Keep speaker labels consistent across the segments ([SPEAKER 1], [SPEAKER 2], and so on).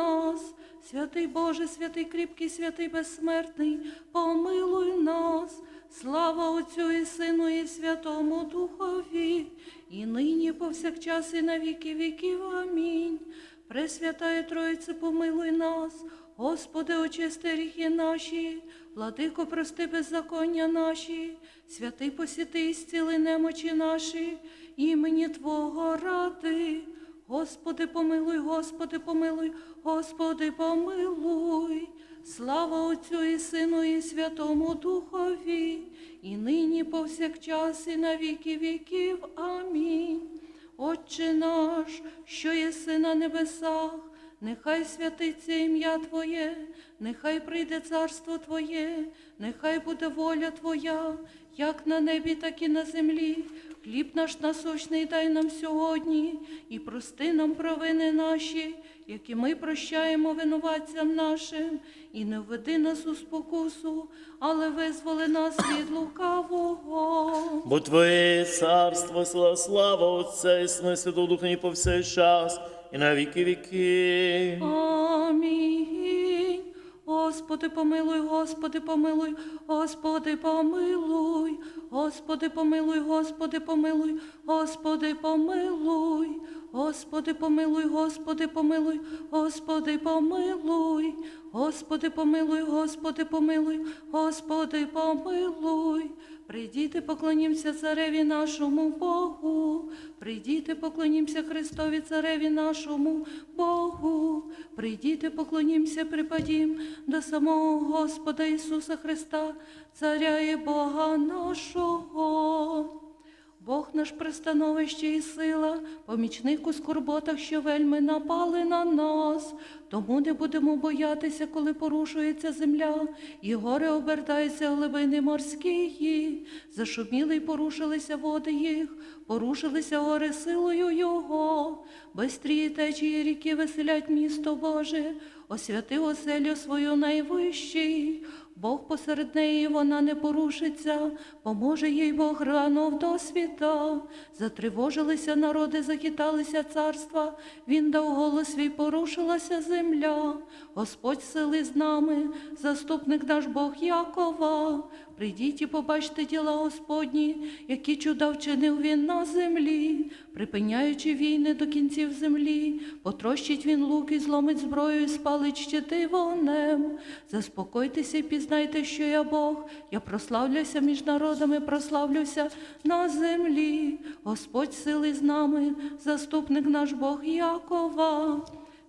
[SPEAKER 1] нас. Святий Боже, святий кріпкий, святий безсмертний, помилуй нас. Слава Отцю і Сину, і Святому Духові, і нині повсякчас, і на віки віків. Амінь. Пресвятає Троїце, помилуй нас, Господи, очисти гріхи наші, владико, прости беззаконня наші, святий посіти і немочі наші, імені Твого ради. Господи, помилуй, Господи, помилуй, Господи, помилуй. Слава Отцю і Сину, і Святому Духові, і нині повсякчас, і на віки віків. Амінь. Отче наш, що єси на небесах, нехай святиться ім'я Твоє, нехай прийде царство Твоє, нехай буде воля Твоя, як на небі, так і на землі. Хліб наш насущний дай нам сьогодні, і прости нам провини наші, які ми прощаємо винуватцям нашим, і не введи нас у спокусу, але визволи нас від лукавого.
[SPEAKER 2] Бо Твоє царство, сила, слава Отця і Сина, Святого Духа, і по всей час, і на віки віки.
[SPEAKER 1] Амінь. Господи, помилуй, Господи, помилуй, Господи, помилуй, Господи, помилуй, Господи, помилуй, Господи, помилуй, Господи, помилуй, Господи, помилуй, Господи, помилуй, Господи, помилуй, Господи, помилуй, Господи, помилуй. Прийдіте, поклонімося цареві нашому Богу. Прийдіте, поклонімося Христові цареві нашому Богу. Прийдіте, поклонімося, припадім до самого Господа Ісуса Христа, Царя і Бога нашого. Бог наш пристановище і сила, помічник у скорботах, що вельми напали на нас. Тому не будемо боятися, коли порушується земля, і гори обертаються глибини морські. Зашуміли й порушилися води їх, порушилися гори силою Його. Бистрії течії ріки веселять місто Боже, освятив оселю свою найвищий. Бог посеред неї вона не порушиться, поможе їй Бог рано в досвіта. Затривожилися народи, захиталися царства, він дав голос свій, порушилася земля. Господь сили з нами, заступник наш Бог Якова. Прийдіть і побачте діла Господні, які чуда вчинив він на землі, припиняючи війни до кінців землі, потрощить він лук і зломить зброю, і спалить щити вогнем. Заспокойтеся і пізнайте, що я Бог. Я прославлюся між народами, прославлюся на землі. Господь сили з нами, заступник наш Бог Якова.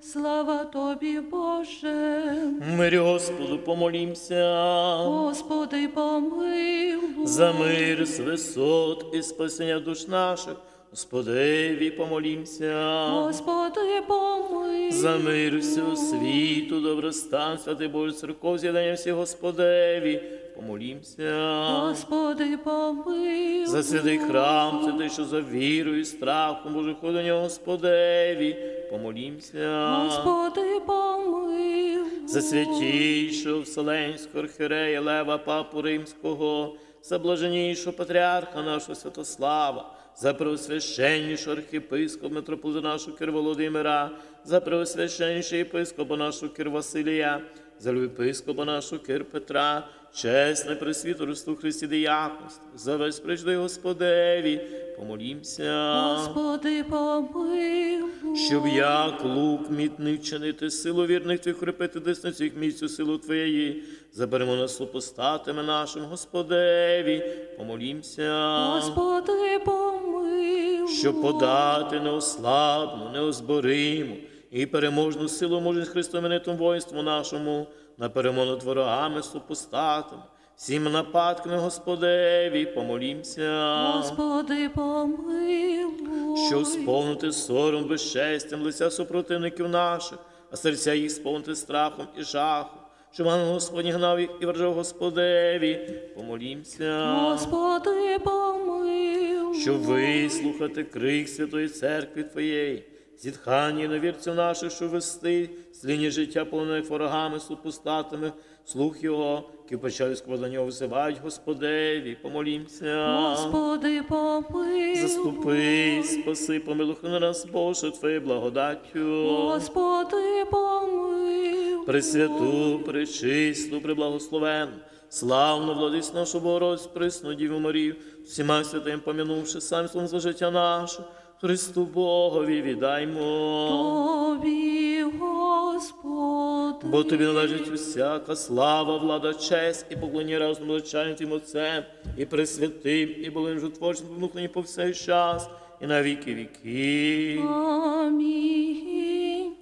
[SPEAKER 1] слава тобі, Боже.
[SPEAKER 2] Мирі Господу помолімся.
[SPEAKER 1] Господи, помилуй.
[SPEAKER 2] За мир з висот і спасення душ наших, Господеві помолімся.
[SPEAKER 1] Господи, помилуй.
[SPEAKER 2] За мир всього світу, добростан, святий Боже, церков, з'єднання всіх Господеві, помолімся.
[SPEAKER 1] Господи, помилуй.
[SPEAKER 2] За святий храм, це те, що за вірою і страхом, Боже, ходення Господеві, помолімся.
[SPEAKER 1] Господи, помилуй.
[SPEAKER 2] За святійшого Вселенського архірея Лева Папу Римського, за блаженнішого патріарха нашого Святослава, за преосвященнішого архіпископа митрополита нашого Кир Володимира, за преосвященнішого єпископа нашого Кир Василія, за єпископа нашого Кир Петра, чесне пресвітерство в Христі діяконство, за весь прижди Господеві, помолімся.
[SPEAKER 1] Господи, помилуй.
[SPEAKER 2] Щоб як лук мітний вчинити силу вірних твоїх крепити десницю місцю силу Твоєї, заберемо нас супостатами нашим Господеві, помолімся,
[SPEAKER 1] Господи, помилуй.
[SPEAKER 2] щоб подати неослабну, неозбориму і переможну силу мужність Христоменитому воїнству нашому, на перемону над ворогами супостатами, всім нападками Господеві, помолімся.
[SPEAKER 1] Господи, помилуй.
[SPEAKER 2] щоб сповнити сором безчестям лиця супротивників наших, а серця їх сповнити страхом і жахом, щоб ангел Господній гнав їх і вражав Господеві, помолімся,
[SPEAKER 1] Господи, помилуй.
[SPEAKER 2] щоб вислухати крик Святої Церкви Твоєї, зітхання і новірців наших, що вести, сліні життя повне ворогами, супостатами, слух Його, складу нього висивають Господеві, помолімся.
[SPEAKER 1] Господи, помилуй.
[SPEAKER 2] Заступи, спаси, помилуй на нас, Боже, Твоєю благодаттю.
[SPEAKER 1] Господи, помилуй.
[SPEAKER 2] Пресвяту, пречисту, преблагословенну, славну владись нашу Богородицю, присну Діву Марію, всіма святим помянувши самством за життя наше, Христу Богові віддаймо.
[SPEAKER 1] Тобі, Господи.
[SPEAKER 2] Бо тобі належить усяка слава, влада, честь і поклоніння разом величайним Тим Отцем, і пресвятим, і Богим жотворчим, помухлені по всей час, і на віки віки.
[SPEAKER 1] Амінь.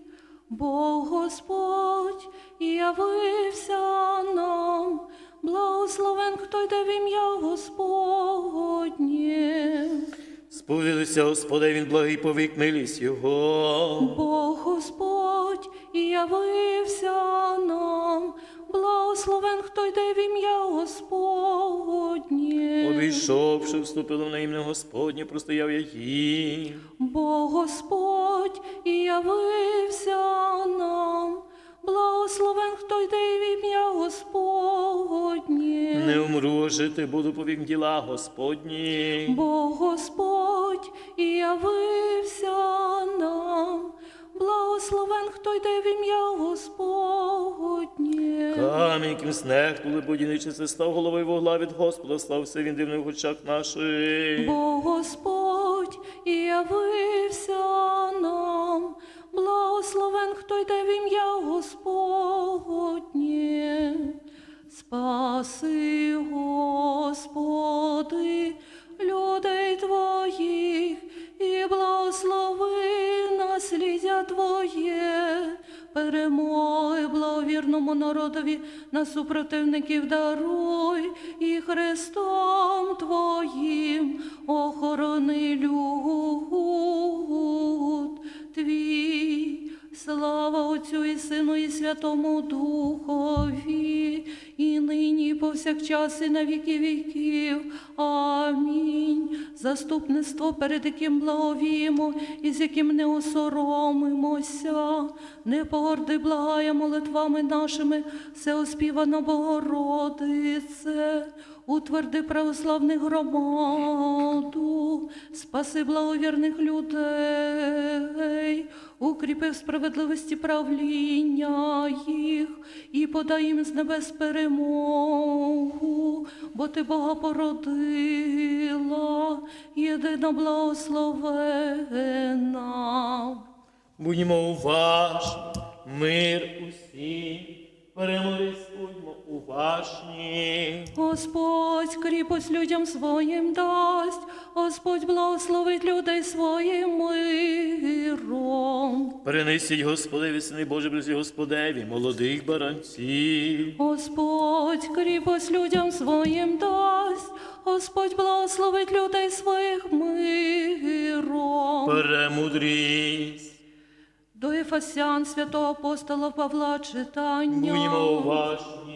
[SPEAKER 1] Бог Господь явився нам, благословен, хто йде в ім'я Господнє.
[SPEAKER 2] Сповідуйся, Господи, він благий повік милість Його.
[SPEAKER 1] Бог Господь явився нам, благословен, хто йде в ім'я Господнє.
[SPEAKER 2] Обійшовши, вступили на ім'я Господнє, простояв я їм.
[SPEAKER 1] Бо Господь явився нам, благословен, хто йде в ім'я Господнє.
[SPEAKER 2] Не умру, жити буду повік діла Господні.
[SPEAKER 1] Бо Господь і явився нам, благословен, хто йде в ім'я Господнє.
[SPEAKER 2] Камінь, яким снег тули будівничий, це став головою вогла від Господа, слався він дивний в очах наших.
[SPEAKER 1] Бо народові на супротивників даруй, і Христом Твоїм охорони люд Твій. Слава Отцю і Сину, і Святому Духові, і нині, повсякчас, і на віки віків. Заступництво, перед яким благовіємо, і з яким не осоромимося, не погорди, благає молитвами нашими, все оспівано Богородице. Утверди православних громаду, спаси благовірних людей, укріпи в справедливості правління їх і подай їм з небес перемогу, бо ти Бога породила, єдина благословена.
[SPEAKER 2] Будьмо уважні, мир усім, перемолись, уважні.
[SPEAKER 1] Господь кріпость людям своїм дасть, Господь благословить людей своїм миром.
[SPEAKER 2] Перенесіть Господеві, сини Божі, близі Господеві, молодих баранців.
[SPEAKER 1] Господь кріпость людям своїм дасть, Господь благословить людей своїх миром.
[SPEAKER 2] Перемудрість.
[SPEAKER 1] До Ефасян святого апостола Павла читання.
[SPEAKER 2] Будьмо уважні.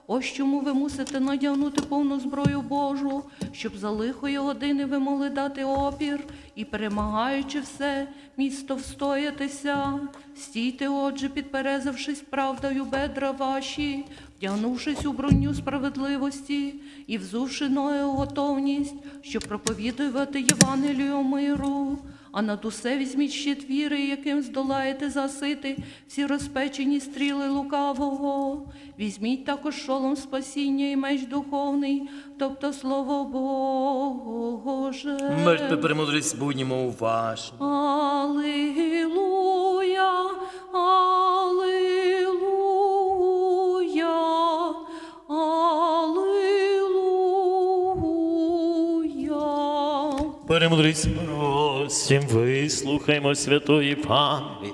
[SPEAKER 1] Ось чому ви мусите надягнути повну зброю Божу, щоб за лихої години ви могли дати опір і, перемагаючи все, місто встоятися. Стійте, отже, підперезавшись правдою бедра ваші, вдягнувшись у броню справедливості і взувши у готовність, щоб проповідувати Євангелію миру. А над усе візьміть щит віри, яким здолаєте засити всі розпечені стріли лукавого. Візьміть також шолом спасіння і меч духовний, тобто слово Боже.
[SPEAKER 2] Мертве перемудрість, будьмо уважні.
[SPEAKER 1] Аллилуйя, Аллилуйя, Аллилуйя.
[SPEAKER 2] Перемудрість просим, вислухаймо святої пам'яті.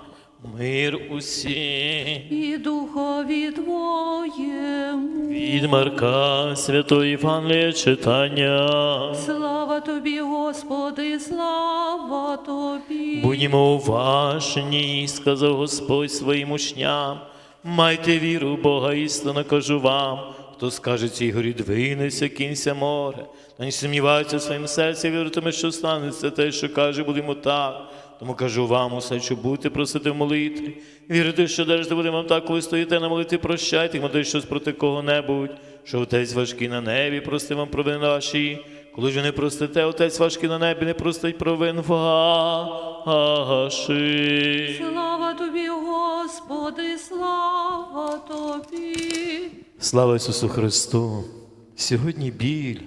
[SPEAKER 2] Мир усім.
[SPEAKER 1] і духові Твоєму.
[SPEAKER 2] Від Марка Святої Євангелія читання.
[SPEAKER 1] Слава Тобі, Господи, слава Тобі.
[SPEAKER 2] Будьмо уважні, сказав Господь своїм учням. Майте віру Бога, істинно кажу вам. Хто скаже цій горі, двинеться, кінця море, та не сумнівається своїм серці, віритиме, що станеться те, що каже, будемо так. Тому кажу вам усе, що будете просити в молитві. Вірите, що держите вам так, коли стоїте на молитві, прощайте, моти щось проти кого-небудь, що отець важкий на небі, прости вам провини ваші. Коли ж ви не простите, отець важкий на небі не простить провин ваших.
[SPEAKER 1] Слава Тобі, Господи, слава Тобі.
[SPEAKER 2] Слава Ісусу Христу! Сьогодні біль,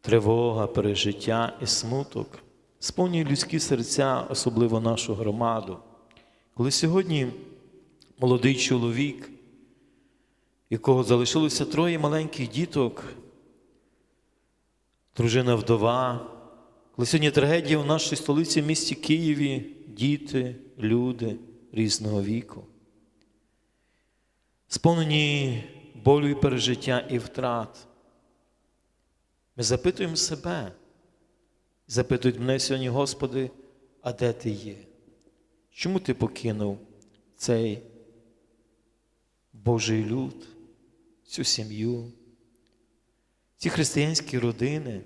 [SPEAKER 2] тривога, пережиття і смуток сповнює людські серця, особливо нашу громаду. Коли сьогодні молодий чоловік, якого залишилося троє маленьких діток, дружина вдова, коли сьогодні трагедія в нашій столиці в місті Києві, діти, люди різного віку сповнені болю і пережиття і втрат. Ми запитуємо себе, запитують мене сьогодні, Господи, а де ти є? Чому ти покинув цей Божий люд, цю сім'ю, ці християнські родини?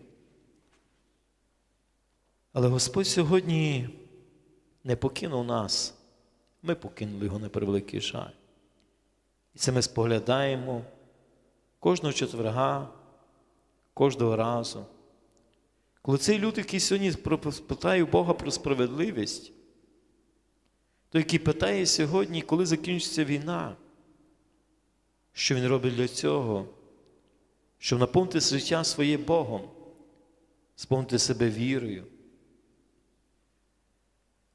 [SPEAKER 2] Але Господь сьогодні не покинув нас, ми покинули його на превеликий жаль. І це ми споглядаємо кожного четверга, кожного разу. Коли цей люд, який сьогодні питає Бога про справедливість, той, який питає сьогодні, коли закінчиться війна, що він робить для цього, щоб наповнити життя своє Богом, сповнити себе вірою.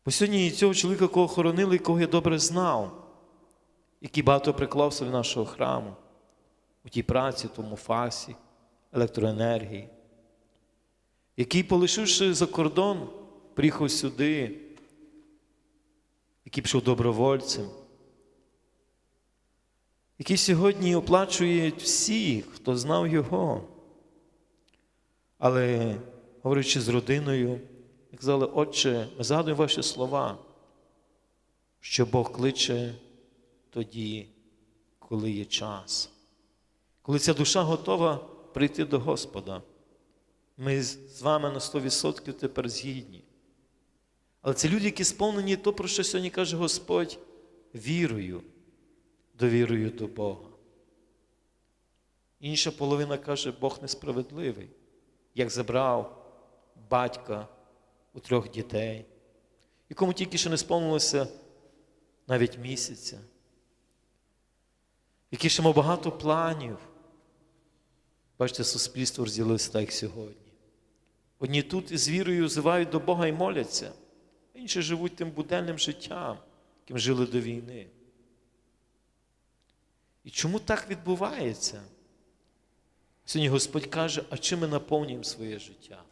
[SPEAKER 2] Бо сьогодні цього чоловіка, кого хоронили, кого я добре знав, який багато приклався до нашого храму, у тій праці, тому фасі, електроенергії, який, полишивши за кордон, приїхав сюди, який пішов добровольцем, який сьогодні оплачує всіх, хто знав його. Але, говорячи з родиною, казали, Отче, ми згадуємо ваші слова, що Бог кличе тоді, коли є час. Коли ця душа готова прийти до Господа, ми з вами на 100% тепер згідні. Але це люди, які сповнені то, про що сьогодні каже Господь, вірою, довірою до Бога. Інша половина каже, Бог несправедливий, як забрав батька у трьох дітей, якому тільки що не сповнилося навіть місяця який ще мав багато планів. Бачите, суспільство розділилося так, сьогодні. Одні тут із вірою взивають до Бога і моляться, а інші живуть тим буденним життям, яким жили до війни. І чому так відбувається? Сьогодні Господь каже, а чим ми наповнюємо своє життя?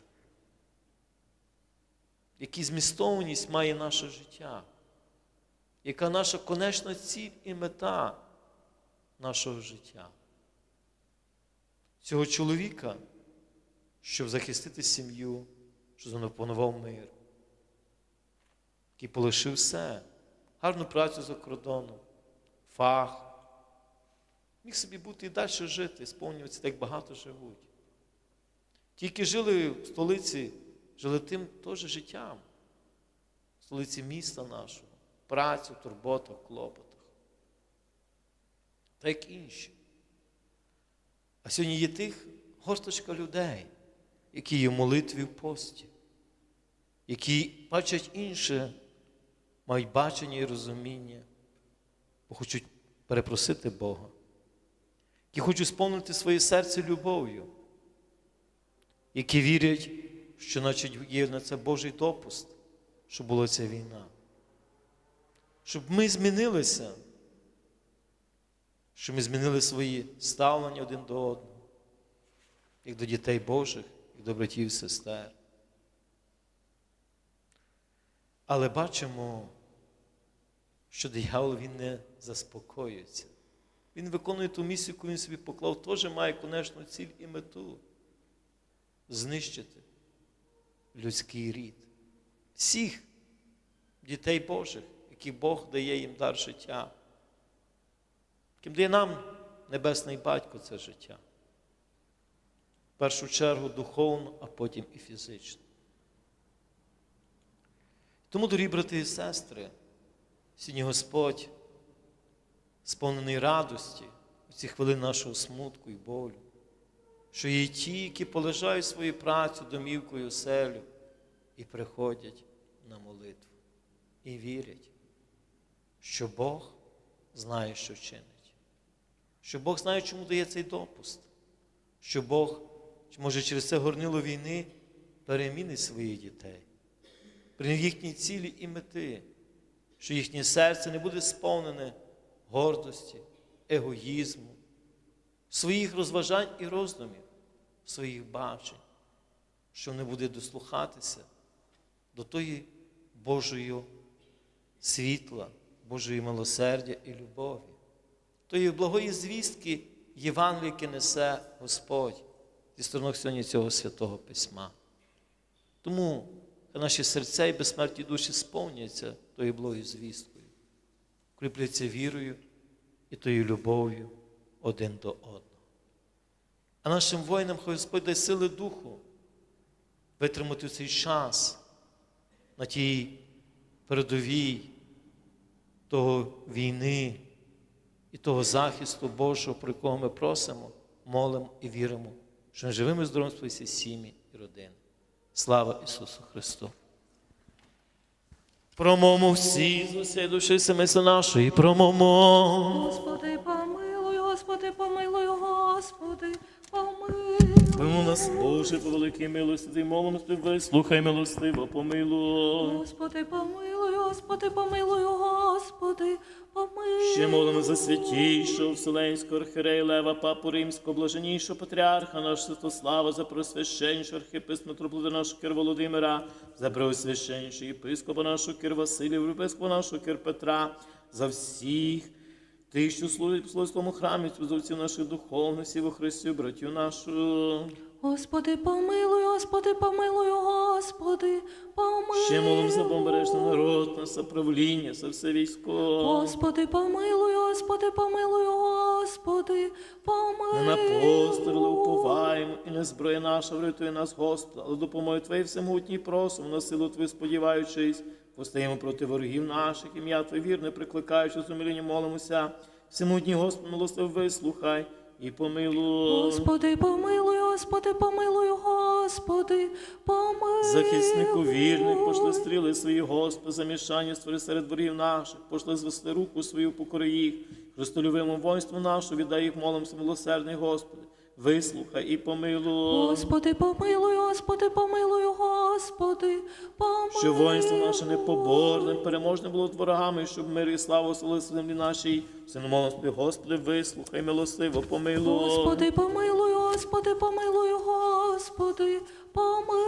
[SPEAKER 2] Яку змістовність має наше життя? Яка наша конечна ціль і мета? Нашого життя. Цього чоловіка, щоб захистити сім'ю, що запропонував мир, який полишив все, гарну працю за кордоном, фах, міг собі бути і далі жити, сповнюватися, так багато живуть. Тільки жили в столиці, жили тим теж життям, в столиці міста нашого, працю, турботах, клопотах та як інші. А сьогодні є тих горсточка людей, які є в молитві в пості, які бачать інше, мають бачення і розуміння, бо хочуть перепросити Бога, які хочуть сповнити своє серце любов'ю, які вірять, що значить є на це Божий допуск, щоб була ця війна. Щоб ми змінилися що ми змінили свої ставлення один до одного, як до дітей Божих, як до братів і сестер. Але бачимо,
[SPEAKER 3] що диявол він не заспокоюється. Він виконує ту місію, яку він собі поклав, теж має конечну ціль і мету знищити людський рід. Всіх дітей Божих, які Бог дає їм дар життя. Ким дає нам Небесний Батько це життя. В першу чергу духовно, а потім і фізично. Тому, дорогі брати і сестри, сьогодні Господь, сповнений радості у ці хвилини нашого смутку і болю, що є ті, які полежають свою працю домівкою оселю і приходять на молитву і вірять, що Бог знає, що чинить, що Бог знає, чому дає цей допуск, що Бог, може, через це горнило війни перемінить своїх дітей, прийняв їхні цілі і мети, що їхнє серце не буде сповнене гордості, егоїзму, своїх розважань і роздумів, своїх бачень, що не буде дослухатися до тої Божої світла, Божої милосердя і любові, тої благої звістки яке несе Господь зі сторони сьогодні цього святого письма. Тому наші серця і безсмертні душі сповняться тою благою звісткою, кріпляться вірою і тою любов'ю один до одного. А нашим воїнам хай Господь дай сили духу витримати цей час на тій передовій того війни і того захисту Божого, про якого ми просимо, молимо і віримо, що ми живими і здоровими спасі сім'ї і родини. Слава Ісусу Христу! Промовмо всі з усієї душі семейства нашої, промовмо.
[SPEAKER 1] Господи, помилуй, Господи, помилуй, Господи, помилуй.
[SPEAKER 2] Помилуй нас, Боже, по великій милості, молимо тебе, вислухай милостиво, помилуй.
[SPEAKER 1] Господи, помилуй, Господи, помилуй, Господи, помилуй.
[SPEAKER 2] Ще молимо за святійшого Вселенського архиерея Лева, Папу Римського, блаженнішого патріарха наш Святослава, за просвященнішого архіписма митрополита нашого Кир Володимира, за преосвященнішого єпископа нашого Кир Василія, єпископа нашого Кир Петра, за всіх тих, що служать в Словському храмі, отців наших духовностей во Христі, братів нашу.
[SPEAKER 1] Господи, помилуй, Господи, помилуй, Господи, помилуй.
[SPEAKER 2] Ще молимо за бомбережний народ, на правління, за все військо.
[SPEAKER 1] Господи, помилуй, Господи, помилуй, Господи, помилуй.
[SPEAKER 2] Не на постріли уповаємо, і не зброя наша врятує нас, Господи, але допомоги Твої всемогутній просимо, на силу Твою сподіваючись, постаємо проти ворогів наших, ім'я Твоє вірне, прикликаючи з умилінням молимося. Всемогутній Господи, милостив, вислухай і помилуй.
[SPEAKER 1] Господи, помилуй, Господи, помилуй, Господи, помилуй.
[SPEAKER 2] Захиснику вірних, пошли стріли свої, Господи, замішання створи серед ворів наших, пошли звести руку свою покори їх, Христолюбимо воїнству нашу, віддай їх молом милосердний Господи, вислухай і помилуй.
[SPEAKER 1] Господи, помилуй, Господи, помилуй, Господи, помилуй.
[SPEAKER 2] Що воїнство наше непоборне, переможне було над ворогами, щоб мир і слава оселилися в землі нашій. Синомолом тобі, Господи, вислухай, милостиво, помилуй.
[SPEAKER 1] Господи, помилуй, Господи, помилуй, Господи, помилуй.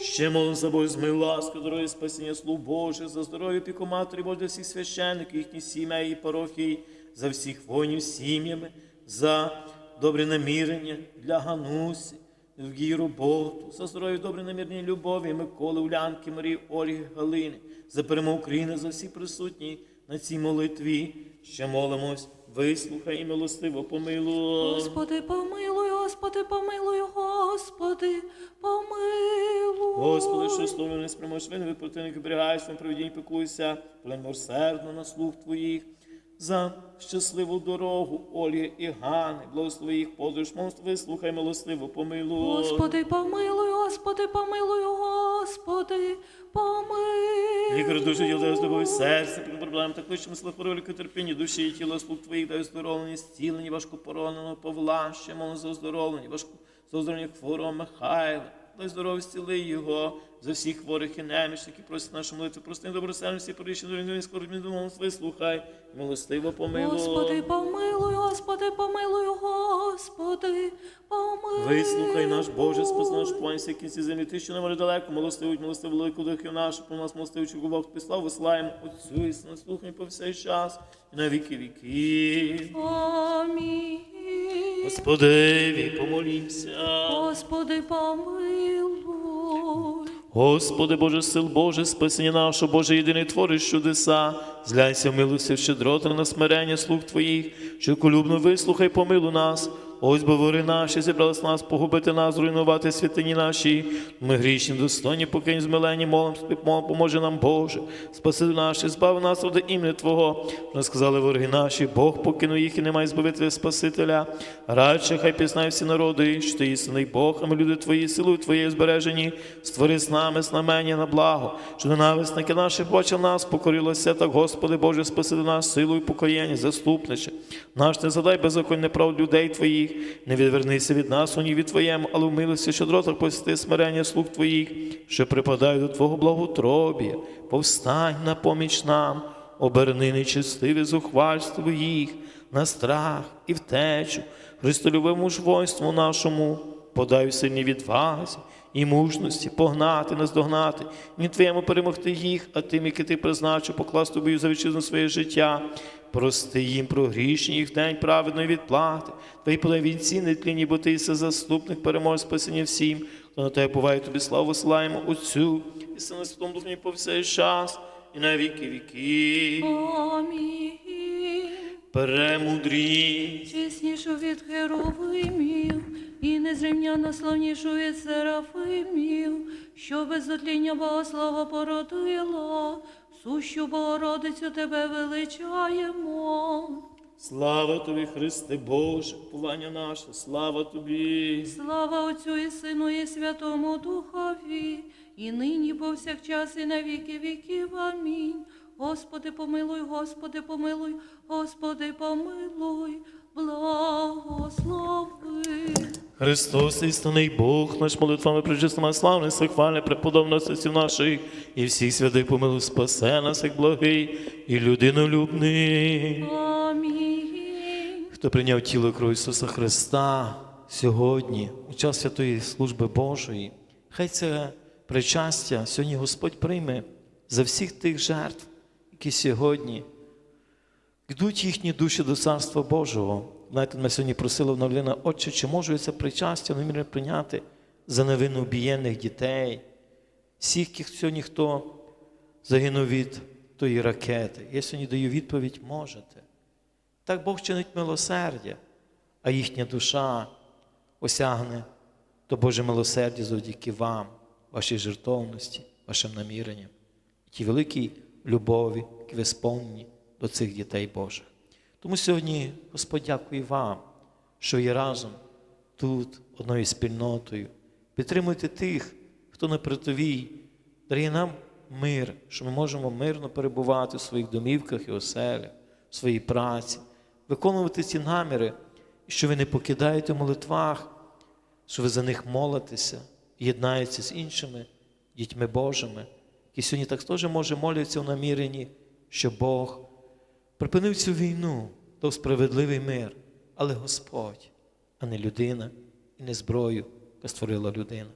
[SPEAKER 2] Ще молим за Бог, змий ласку, здоров'я, спасіння слуг Божих, за здоров'я піку Матері Божої, для всіх священників, їхні сім'я і парохій, за всіх воїнів сім'ями, за добре намірення для Ганусі, в її роботу, за здоров'я, добре намірні любові, Миколи, Улянки, Марії, Ольги, Галини, за перемогу України, за всі присутні на цій молитві. Ще молимось, вислухай і милостиво помилуй.
[SPEAKER 1] Господи, помилуй, Господи, помилуй, Господи, помилуй.
[SPEAKER 2] Господи, що словом не спрямуєш вини, від противників берегаєш, своїм проведінні піклуйся, плен на слух Твоїх, за щасливу дорогу Ольги і Гани, благослови їх подорож, мовство вислухай милостиво, помилуй.
[SPEAKER 1] Господи, помилуй, Господи, помилуй, Господи, помилуй.
[SPEAKER 2] Лікар дуже діл з любові серця, під проблем, так кличемо слав велике терпіння душі і тіла слуг Твоїх, дай оздоровлення, зцілення, важко пораненого Павла, ще за оздоровлення, важко за оздоровлення хворого Михайла, дай здоров'я зціли його, за всіх хворих і немічних, які просять нашу молитву, прости добросердності, порішні дорогі, скорбні думав, вислухай, милостиво помилуй.
[SPEAKER 1] Господи, помилуй, Господи, помилуй, Господи, помилуй.
[SPEAKER 2] Вислухай наш Боже, спаси наш панься, кінці землі, ти, що не може далеко, милостивуть, милостиву велику духів нашу, по нас милостивчу Бог післав, вислаємо Отцю і Сину, слухай по всей час, і на віки віків.
[SPEAKER 1] Амінь.
[SPEAKER 2] Господеві, помолімся.
[SPEAKER 1] Господи, помилуй.
[SPEAKER 2] Господи, Боже сил, Боже, спасіння наше, Боже, єдиний твориш чудеса, зляйся милуйся, милості, щедроти на смирення слуг Твоїх, що колюбно вислухай, помилуй нас. Ось бо вори наші зібрались нас, погубити нас, зруйнувати святині наші. Ми грішні, достойні, покинь змилені, молим, мол, поможе нам, Боже. Спаси наші, збави нас ради імені Твого. Вже сказали вороги наші, Бог покинув їх і немає збавителя Спасителя. Радше, хай пізнай всі народи, що ти істинний Бог, а ми люди Твої, силою Твоєї збережені, створи з нами знамення на благо, що ненависники наші бачив нас, покорилося, так, Господи Боже, спаси нас силою покоєння, заступниче. Наш не задай беззаконня прав людей Твоїх, не відвернися від нас, у від Твоєму, але в милості щедротах пости смирення слуг Твоїх, що припадають до Твого благотробія. Повстань на поміч нам, оберни нечестиве зухвальство їх, на страх і втечу, Христолюбиму ж воїнству нашому, подай в сильній відвазі і мужності погнати, наздогнати, ні твоєму перемогти їх, а тим, які ти призначив, покласти тобою за вітчизну своє життя. Прости їм про грішні їх день праведної відплати, Твої подай вінці нетлінні, бо ти єси заступник перемог спасіння всім, хто на тебе буває тобі славу висилаємо Отцю і Сину Святому Духу по всей час і на віки віки.
[SPEAKER 1] Амінь.
[SPEAKER 2] Премудрі.
[SPEAKER 1] Чеснішу від херовимів і незрівняно славнішу від серафимів, що без отління Богослава породила, сущу Богородицю тебе величаємо.
[SPEAKER 2] Слава тобі, Христе Боже, повання наше, слава тобі.
[SPEAKER 1] Слава Отцю і Сину, і Святому Духові, і нині повсякчас, і на віки віків. Амінь. Господи, помилуй, Господи, помилуй, Господи, помилуй, благослови.
[SPEAKER 2] Христос, істинний Бог, наш молитвами причистими славний, сихвальний, преподобно отців наших, і всіх святих помилуй, спасе нас, як благий і людинолюбний.
[SPEAKER 1] Амінь.
[SPEAKER 3] Хто прийняв тіло кров Ісуса Христа сьогодні, у час святої служби Божої, хай це причастя сьогодні Господь прийме за всіх тих жертв, які сьогодні йдуть їхні душі до Царства Божого. Знаєте, ми сьогодні просили в Новлина, Отче, чи можу я це причастя намірно прийняти за невинно обієнних дітей, всіх, яких сьогодні хто загинув від тої ракети. Я сьогодні даю відповідь, можете. Так Бог чинить милосердя, а їхня душа осягне то Боже милосердя завдяки вам, вашій жертовності, вашим наміренням, і тій великій любові, які ви сповнені до цих дітей Божих. Тому сьогодні Господь дякує вам, що є разом тут, одною спільнотою. Підтримуйте тих, хто на передовій, дає нам мир, що ми можемо мирно перебувати в своїх домівках і оселях, в своїй праці, виконувати ці наміри, що ви не покидаєте в молитвах, що ви за них молитеся, єднаєтеся з іншими дітьми Божими, які сьогодні так теж може моляться у наміренні, що Бог припинив цю війну, дав справедливий мир, але Господь, а не людина і не зброю, яка створила людина.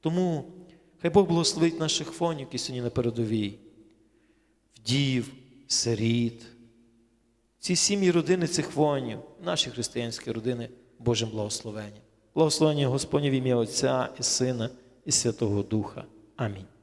[SPEAKER 3] Тому хай Бог благословить наших фонів, які сьогодні на передовій, вдів, сиріт, ці сім'ї родини цих воїнів, наші християнські родини Божим благословенням. Благословення Господнє в ім'я Отця і Сина і Святого Духа. Амінь.